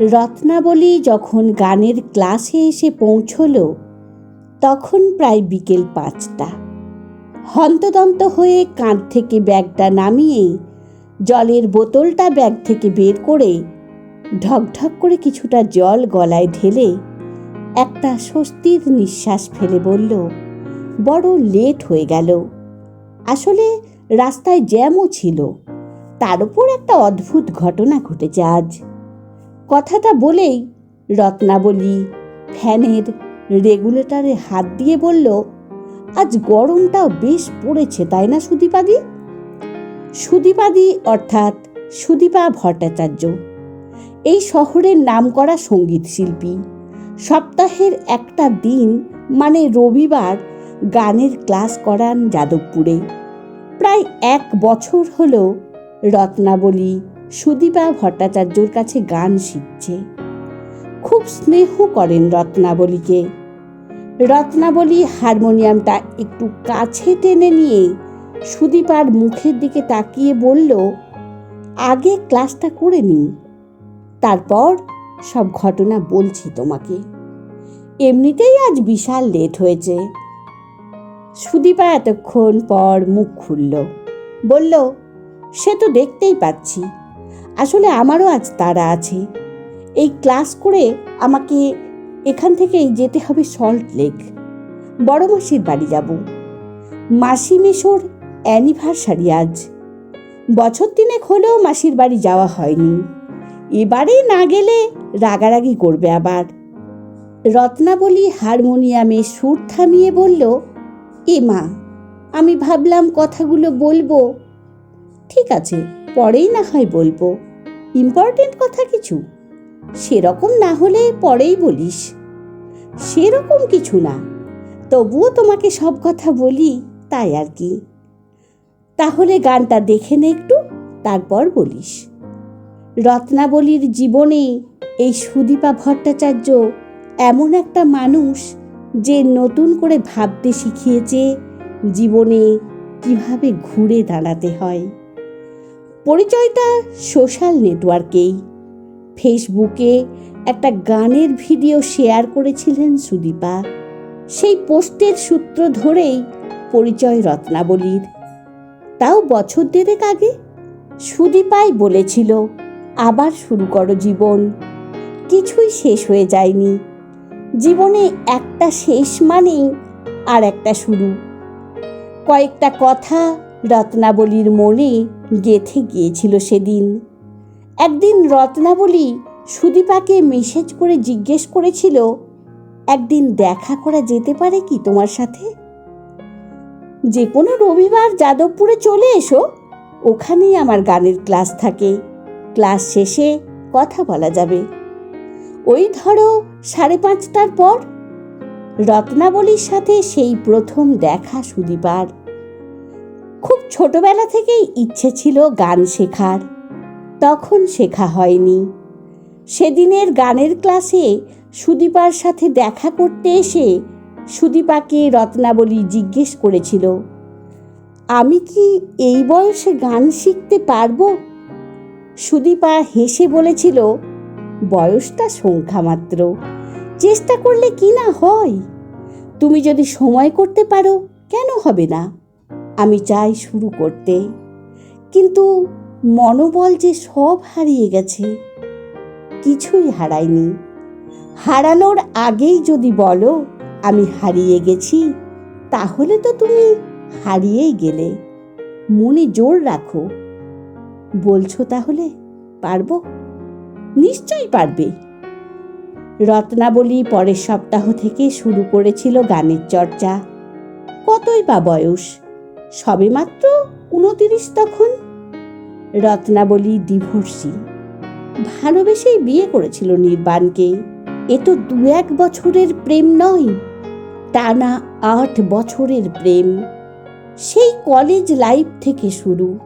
রত্নাবলী যখন গানের ক্লাসে এসে পৌঁছল, তখন প্রায় বিকেল পাঁচটা। হন্তদন্ত হয়ে কাঁধ থেকে ব্যাগটা নামিয়ে জলের বোতলটা ব্যাগ থেকে বের করে ঢকঢক করে কিছুটা জল গলায় ঢেলে একটা স্বস্তির নিঃশ্বাস ফেলে বলল, বড় লেট হয়ে গেল। আসলে রাস্তায় জ্যামও ছিল। তার উপর একটা অদ্ভুত ঘটনা ঘটেছে আজ। কথাটা বলেই রত্নাবলী ফ্যানের রেগুলেটরে হাত দিয়ে বলল, আজ গরমটাও বেশ পড়েছে, তাই না সুদীপাদি? সুদীপাদি অর্থাৎ সুদীপা ভট্টাচার্য, এই শহরের নামকরা সংগীত শিল্পী। সপ্তাহের একটা দিন মানে রবিবার, গানের ক্লাস করান যাদবপুরে। প্রায় এক বছর হলো রত্নাবলী সুদীপা ভট্টাচার্যর কাছে গান শিখছে। খুব স্নেহ করেন রত্নাবলীকে। রত্নাবলী হারমোনিয়ামটা একটু কাছে টেনে নিয়ে সুদীপার মুখের দিকে তাকিয়ে বলল, আগে ক্লাসটা করে নিই, তারপর সব ঘটনা বলছি তোমাকে। এমনিতেই আজ বিশাল লেট হয়েছে। সুদীপা এতক্ষণ পর মুখ খুলল, বলল, সে তো দেখতেই পাচ্ছি আসলে আমারও আজ তারা আছে। এই ক্লাস করে আমাকে এখান থেকেই যেতে হবে সল্ট লেক। বড় মাসির বাড়ি যাব। মাসি মেশোর অ্যানিভার্সারি আজ। বছর তিনেক হলেও মাসির বাড়ি যাওয়া হয়নি। এবারে না গেলে রাগারাগি করবে আবার। রত্নাবলী হারমোনিয়ামে সুর থামিয়ে বলল, এ মা, আমি ভাবলাম কথাগুলো বলব। ঠিক আছে পরেই না হয় বলব। ইম্পর্টেন্ট কথা কিছু। সেরকম না হলে পরেই বলিস। সেরকম কিছু না। তবুও তোমাকে সব কথা বলি, তাই আর কি। তাহলে গানটা দেখে নে একটু, তারপর বলিস। রত্নাবলীর জীবনে এই সুদীপা ভট্টাচার্য এমন একটা মানুষ যে নতুন করে ভাবতে শিখিয়েছে জীবনে কীভাবে ঘুরে দাঁড়াতে হয়। পরিচয়টা সোশ্যাল নেটওয়ার্কেই। ফেসবুকে একটা গানের ভিডিও শেয়ার করেছিলেন সুদীপা। সেই পোস্টের সূত্র ধরেই পরিচয় রত্নাবলীর। তাও বছর দেড়েক আগে সুদীপাই বলেছিল, আবার শুরু করো জীবন। কিছুই শেষ হয়ে যায়নি। জীবনে একটা শেষ মানেই আর একটা শুরু। কয়েকটা কথা রত্নাবলীর মনে গেথে গিয়েছিল সেদিন। একদিন রত্নাবলী সুদীপাকে মেসেজ করে জিজ্ঞেস করেছিল, একদিন দেখা করা যেতে পারে কি তোমার সাথে? যে কোনো রবিবার যাদবপুরে চলে এসো, ওখানেই আমার গানের ক্লাস থাকে। ক্লাস শেষে কথা বলা যাবে। ওই ধরো সাড়ে পাঁচটার পর? রত্নাবলীর সাথে সেই প্রথম দেখা সুদীপার। খুব ছোটবেলা থেকেই ইচ্ছে ছিল গান শেখার। তখন শেখা হয়নি। সেদিনের গানের ক্লাসে সুদীপার সাথে দেখা করতে এসে সুদীপাকে রত্নাবলী জিজ্ঞেস করেছিল, আমি কি এই বয়সে গান শিখতে পারব? সুদীপা হেসে বলেছিল, বয়সটা সংখ্যা মাত্র। চেষ্টা করলে কি না হয়? তুমি যদি সময় করতে পারো, কেন হবে না? আমি চাই শুরু করতে। কিন্তু মনোবল যে সব হারিয়ে গেছে, কিছুই হারায়নি। হারানোর আগেই যদি বলো, আমি হারিয়ে গেছি, তাহলে তো তুমি হারিয়েই গেলে। মনে জোর রাখো। বলছো তাহলে পারব? নিশ্চয়ই পারবে। রত্নাবলী পরের সপ্তাহ থেকে শুরু করেছিল গানের চর্চা। কতই বা বয়স? সবেমাত্র উনতিরিশ তখন? রত্নাবলী ডিভোর্সি। ভালোবেসেই বিয়ে করেছিল নির্বাণকে। এ তো দু এক বছরের প্রেম নয়, টানা আট বছরের প্রেম। সেই কলেজ লাইফ থেকে শুরু।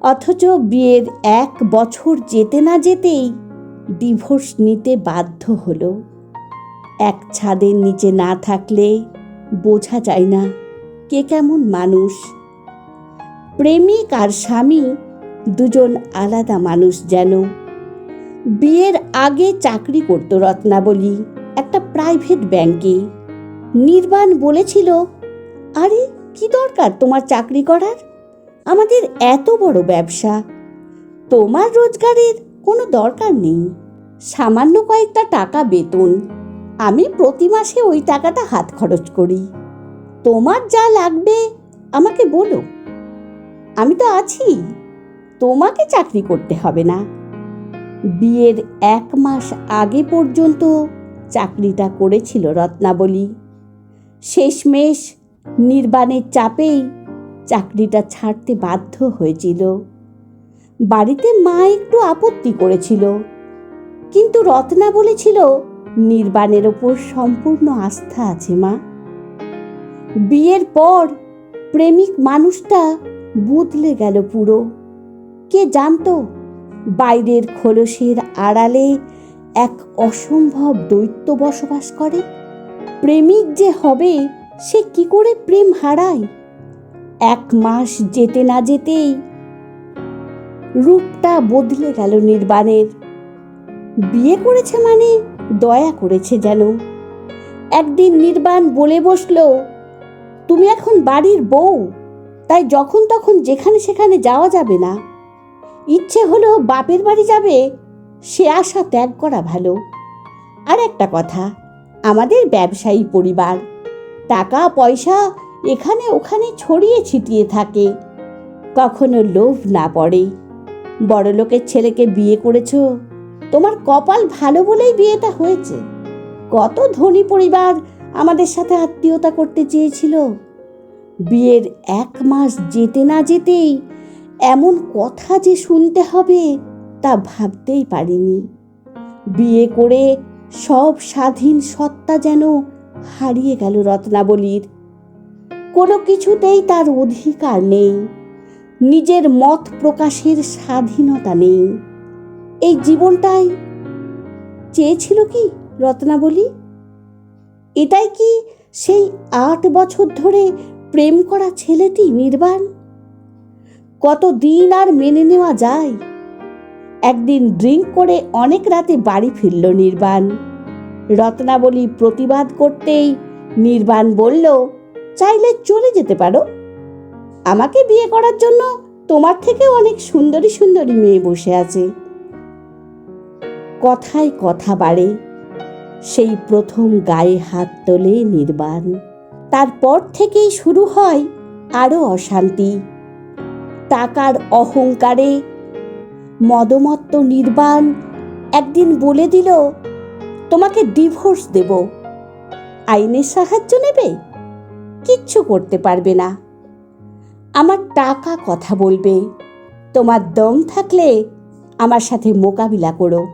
অথচ বিয়ের এক বছর যেতে না যেতেই ডিভোর্স নিতে বাধ্য হলো। এক ছাদের নিচে না থাকলে বোঝা যায় না কে কেমন মানুষ? প্রেমিক আর স্বামী দুজন আলাদা মানুষ যেন। বিয়ের আগে চাকরি করতো রত্নাবলী, একটা প্রাইভেট ব্যাংকে। নির্বাণ বলেছিল, আরে, কি দরকার তোমার চাকরি করার? আমাদের এত বড় ব্যবসা। তোমার রোজগারের কোনো দরকার নেই। সামান্য কয়েকটা টাকা বেতন। আমি প্রতি মাসে ওই টাকাটা হাত খরচ করি। তোমার যা লাগবে, আমাকে বলো। আমি তো আছি, তোমাকে চাকরি করতে হবে না। বিয়ের এক মাস আগে পর্যন্ত চাকরিটা করেছিল রত্নাবলী। শেষমেশ নির্বাণের চাপেই চাকরিটা ছাড়তে বাধ্য হয়েছিল। বাড়িতে মা একটু আপত্তি করেছিল, কিন্তু রত্না বলেছিল নির্বাণের ওপর সম্পূর্ণ আস্থা আছে মা। বিয়ের পর প্রেমিক মানুষটা বদলে গেল পুরো। কে জানতো? বাইরের খোলসের আড়ালে এক অসম্ভব দৈত্য বসবাস করে। প্রেমিক যে হবে, সে কি করে প্রেম হারায়? এক মাস যেতে না যেতেই রূপটা বদলে গেল নির্বাণের। বিয়ে করেছে মানে দয়া করেছে যেন। একদিন নির্বাণ বলে বসল তুমি এখন বাড়ির বউ। তাই যখন তখন যেখানে সেখানে যাওয়া যাবে না। ইচ্ছে হলো বাপের বাড়ি যাবে, সে আশা ত্যাগ করা ভালো। আর একটা কথা, আমাদের ব্যবসায়ী পরিবার টাকা পয়সা এখানে ওখানে ছড়িয়ে ছিটিয়ে থাকে। কখনো লোভ না পড়ে। বড়লোকের ছেলেকে বিয়ে করেছ, তোমার কপাল ভালো বলেই বিয়েটা হয়েছে। কত ধনী পরিবার আমাদের সাথে আত্মীয়তা করতে চেয়েছিল। বিয়ের এক মাস যেতে না যেতেই এমন কথা যে শুনতে হবে তা ভাবতেই পারিনি। বিয়ে করে সব স্বাধীন সত্তা যেন হারিয়ে গেল রত্নাবলীর। কোনো কিছুতেই তার অধিকার নেই। নিজের মত প্রকাশের স্বাধীনতা নেই। এই জীবনটাই চেয়েছিল কি রত্নাবলী? এটাই কি সেই আট বছর ধরে প্রেম করা ছেলেটি নির্বাণ? কত দিন আর মেনে নেওয়া যায়? একদিন ড্রিঙ্ক করে অনেক রাতে বাড়ি ফিরল নির্বাণ। রত্নাবলী প্রতিবাদ করতেই নির্বাণ বলল, চাইলে চলে যেতে পারো। আমাকে বিয়ে করার জন্য তোমার থেকে অনেক সুন্দরী সুন্দরী মেয়ে বসে আছে। কথায় কথা বাড়ে। সেই প্রথম গায়ে হাত তোলে নির্বাণ। তারপর থেকেই শুরু হয় আরও অশান্তি। টাকার অহংকারে মদমত্ত নির্বাণ একদিন বলে দিল, তোমাকে ডিভোর্স দেব। আইনের সাহায্য নেবে? কিচ্ছু করতে পারবে না। আমার টাকা কথা বলবে। তোমার দম থাকলে আমার সাথে মোকাবিলা করো।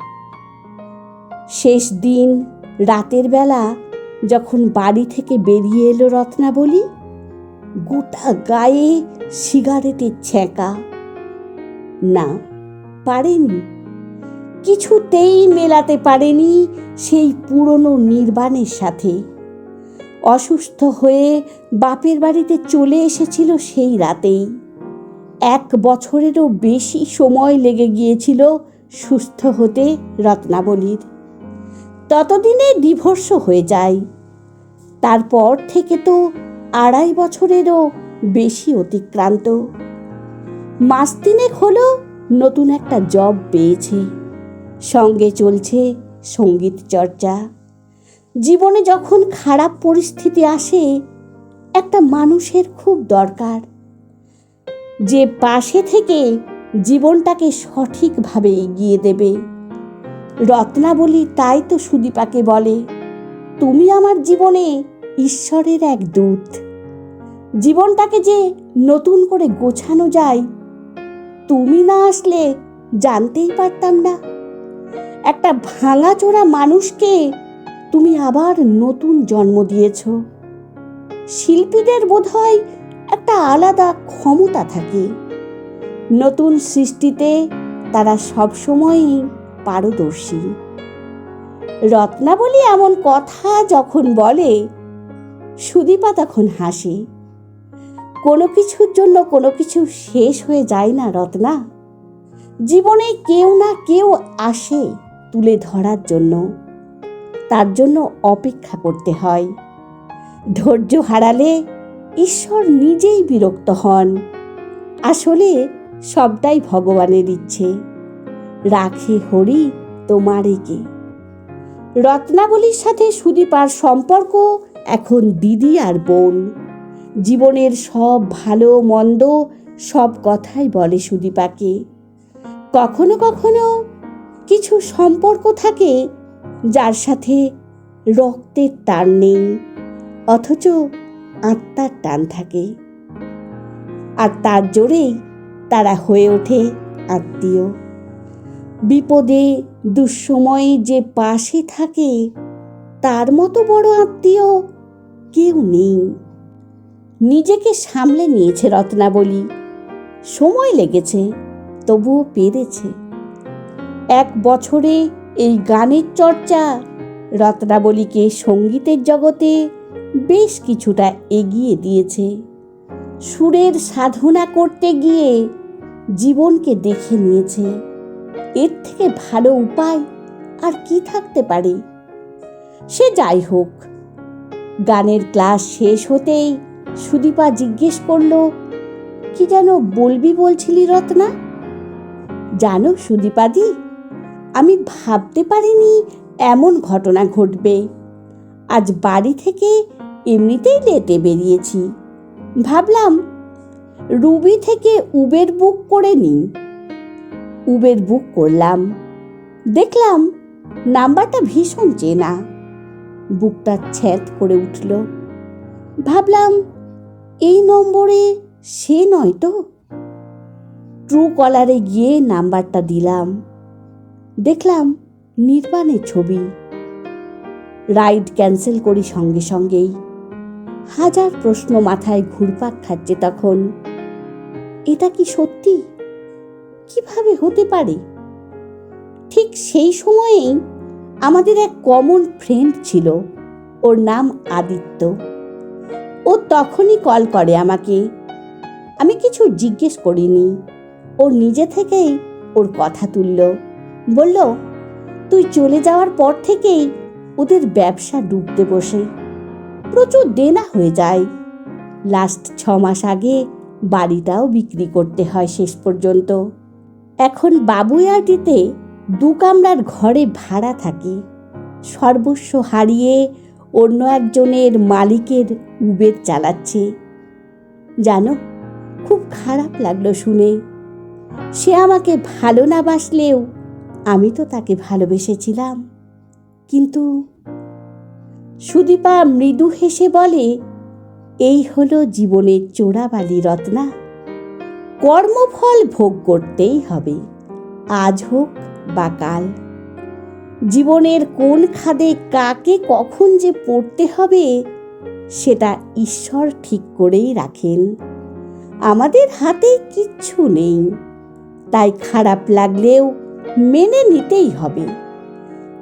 শেষ দিন রাতের বেলা যখন বাড়ি থেকে বেরিয়ে এলো রত্নাবলী, গোটা গায়ে সিগারেটের ছ্যাঁকা। না, পারেনি। কিছুতেই মেলাতে পারেনি সেই পুরনো নির্বাণের সাথে। অসুস্থ হয়ে বাপের বাড়িতে চলে এসেছিল সেই রাতেই। এক বছরেরও বেশি সময় লেগে গিয়েছিল সুস্থ হতে রত্নাবলীর। ততদিনে ডিভোর্স হয়ে যায়। তারপর থেকে তো আড়াই বছরেরও বেশি অতিক্রান্ত। মাস তিনেক হলো নতুন একটা জব পেয়েছে। সঙ্গে চলছে সংগীত চর্চা। জীবনে যখন খারাপ পরিস্থিতি আসে, একটা মানুষের খুব দরকার। যে পাশে থেকে জীবনটাকে সঠিকভাবে এগিয়ে দেবে। রত্নাবলী তাই তো সুদীপাকে বলে। তুমি আমার জীবনে ঈশ্বরের এক দূত। জীবনটাকে যে নতুন করে গোছানো যায়, তুমি না আসলে জানতেই পারতাম না। একটা ভাঙাচোরা মানুষকে তুমি আবার নতুন জন্ম দিয়েছ। শিল্পীদের বোধহয় একটা আলাদা ক্ষমতা থাকে। নতুন সৃষ্টিতে তারা সবসময়ই পারদর্শী। রত্নাবলী এমন কথা যখন বলে, সুদীপা তখন হাসে। কোনো কিছুর জন্য কোনো কিছু শেষ হয়ে যায় না রত্না। জীবনে কেউ না কেউ আসে তুলে ধরার জন্য। তার জন্য অপেক্ষা করতে হয়। ধৈর্য হারালে ঈশ্বর নিজেই বিরক্ত হন। আসলে সবটাই ভগবানের ইচ্ছে। রাখে হরি তোমারে কে। রত্নাবলীর সাথে সুদীপার সম্পর্ক এখন দিদি আর বোন। জীবনের সব ভালো মন্দ সব কথাই বলে সুদীপাকে। কখনো কখনো কিছু সম্পর্ক থাকে যার সাথে রক্তের টান নেই, অথচ আত্মার টান থাকে। আর তার জোরেই তারা হয়ে ওঠে আত্মীয়। বিপদে, দুঃসময়ে যে পাশে থাকে, তার মতো বড় আত্মীয় কেউ নেই। নিজেকে সামলে নিয়েছে রত্নাবলী। সময় লেগেছে, তবুও পেরেছে। এক বছরে এই গানের চর্চা রত্নাবলীকে সঙ্গীতের জগতে বেশ কিছুটা এগিয়ে দিয়েছে। সুরের সাধনা করতে গিয়ে জীবনকে দেখে নিয়েছে। এর থেকে ভালো উপায় আর কি থাকতে পারে? সে যাই হোক, গানের ক্লাস শেষ হতেই সুদীপা জিজ্ঞেস করল, কি যেন বলবি বলছিলি রত্না? জানো সুদীপাদি, আমি ভাবতে পারিনি এমন ঘটনা ঘটবে। আজ বাড়ি থেকে এমনিতেই লেটে বেরিয়েছি। ভাবলাম রুবি থেকে উবের বুক করে নিই। উবের বুক করলাম। দেখলাম নাম্বারটা ভীষণ চেনা। বুকটা ছ্যাঁত করে উঠল। ভাবলাম, এই নম্বরে সে নয় তো? ট্রু কলারে গিয়ে নাম্বারটা দিলাম। দেখলাম নির্বাণের ছবি। রাইড ক্যান্সেল করি সঙ্গে সঙ্গেই। হাজার প্রশ্ন মাথায় ঘুরপাক খাচ্ছে তখন। এটা কি সত্যি? কীভাবে হতে পারে? ঠিক সেই সময়েই আমাদের এক কমন ফ্রেন্ড ছিল, ওর নাম আদিত্য। ও তখনই কল করে আমাকে। আমি কিছু জিজ্ঞেস করিনি। ও নিজে থেকেই ওর কথা তুলল। বলল, তুই চলে যাওয়ার পর থেকেই ওদের ব্যবসা ডুবতে বসে। প্রচুর দেনা হয়ে যায়। লাস্ট ছ মাস আগে বাড়িটাও বিক্রি করতে হয় শেষ পর্যন্ত। এখন বাবুয়াটিতে দু কামরার ঘরে ভাড়া থাকে। সর্বস্ব হারিয়ে অন্য একজনের মালিকের উবের চালাচ্ছে। জানো, খুব খারাপ লাগল শুনে। সে আমাকে ভালো না বাসলেও আমি তো তাকে ভালোবেসেছিলাম। কিন্তু সুদীপা মৃদু হেসে বলে, এই হলো জীবনের চোরাবালি রত্না। কর্মফল ভোগ করতেই হবে। আজ হোক বা কাল। জীবনের কোন খাদে কাকে কখন যে পড়তে হবে, সেটা ঈশ্বর ঠিক করেই রাখেন। আমাদের হাতে কিচ্ছু নেই, তাই খারাপ লাগলেও মেনে নিতেই হবে।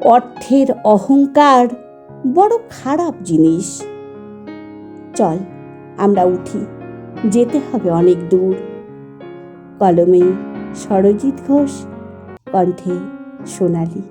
অর্থের অহংকার বড় খারাপ জিনিস। চল, আমরা উঠি। যেতে হবে অনেক দূর। কলমে সরজিৎ ঘোষ কণ্ঠে সোনালী।